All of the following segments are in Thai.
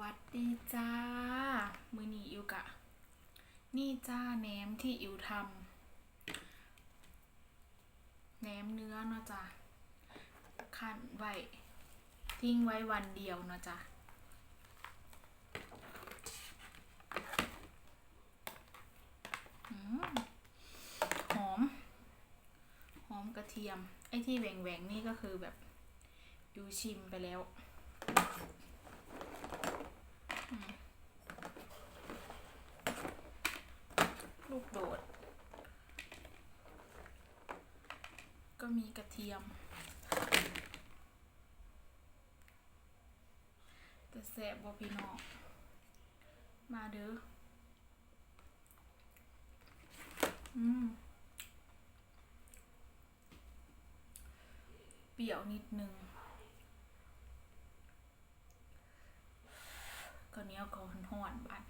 วัสดีจ้า มือนีอิวกะ นี่จ้าแหนมที่อิวทำแหนมเนื้อเนาะจ้ะคั่นไว้ ทิ้งไว้วันเดียวเนาะจ้ะหอม หอมกระเทียม ไอ้ที่แหว่งๆนี่ก็คือแบบอิวชิมไปแล้ว ลูกโดด ก็มีกระเทียม แต่แสบบ่พี่น้องมาเด้อ อืม เปรี้ยวนิดนึงข้าวเหนียวก็ห่ อนบัตร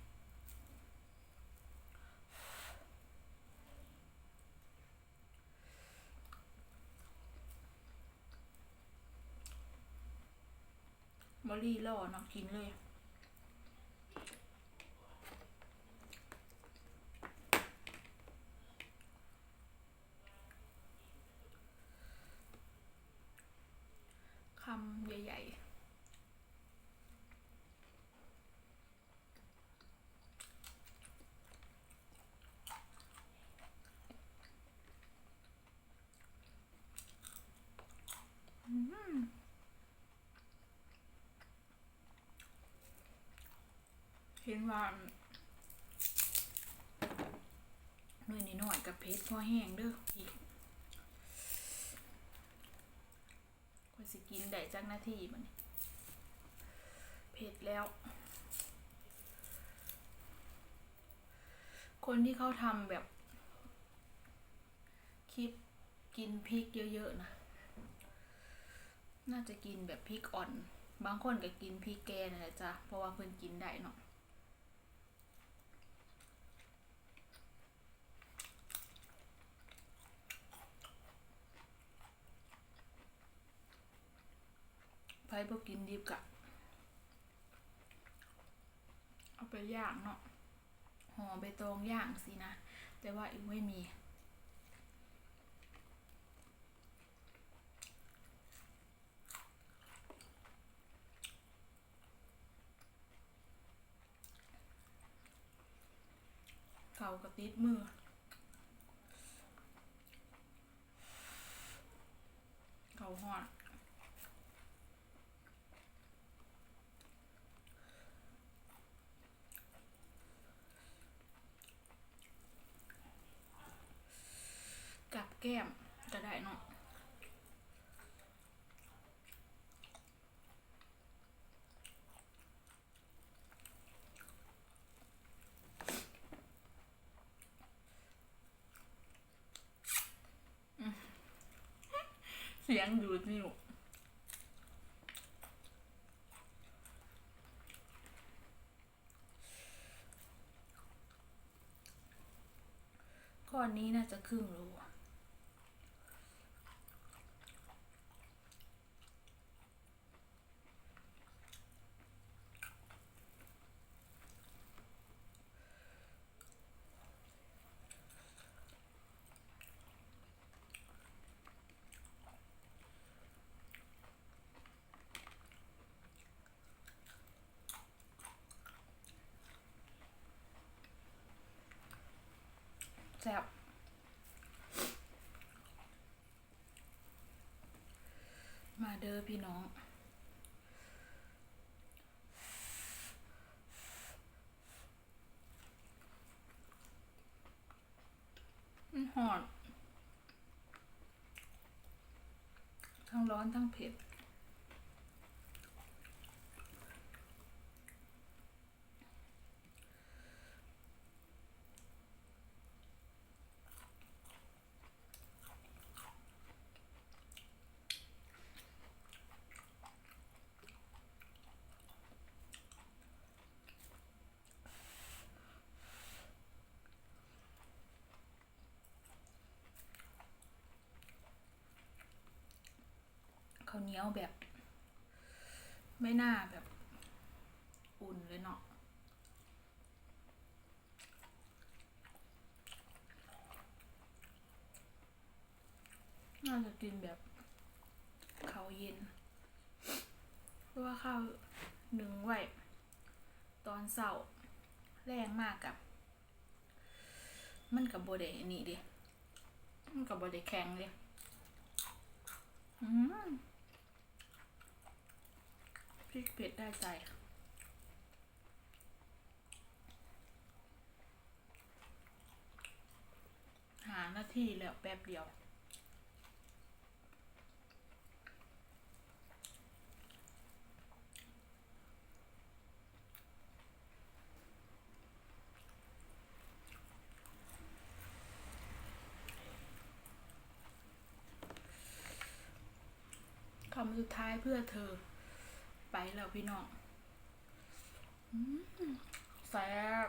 บอรี่ล่อเนาะกินเลย คำใหญ่ ๆ อืม เห็นว่าหน่วยนิดหน่อยกับเพชรพอแห้งเด้อพี่ควรสิกินได้จักนาทีมันเผ็ดแล้ว คนที่เขาทำแบบคลิปกินพริกเยอะๆนะ น่าจะกินแบบพริกอ่อน บางคนก็กินพริกแกน่ะจ้ะเพราะว่าเพิ่นกินได้เนาะ ไผบ่กินดิบกะ เอาไปย่างเนาะห่อใบตองย่างสินะ แต่ว่าอีกไม่มีเขากระติดมือเขาหอน กับ แก้มก็ได้เนาะเสียงดูดนิ้วก้อนนี้น่าจะครึ่งโล แซ่บมาเด้อพี่น้องมันหอนทั้งร้อนทั้งเผ็ด ข้าวเหนียวแบบ ไม่น่าแบบ อุ่นเลยเนาะน่าจะกินแบบข้าวเย็น เพราะว่าข้าวหนึ่งไว้ตอนเสาร์แรงมากกับ มันกับโบเดนี่ดิมันกับโบเดแข็งเลยอืม พริกเผ็ดได้ใจหาหน้าที่แล้วแป๊บเดียว คำสุดท้ายเพื่อเธอ ไปแล้วพี่น้องแซ่บ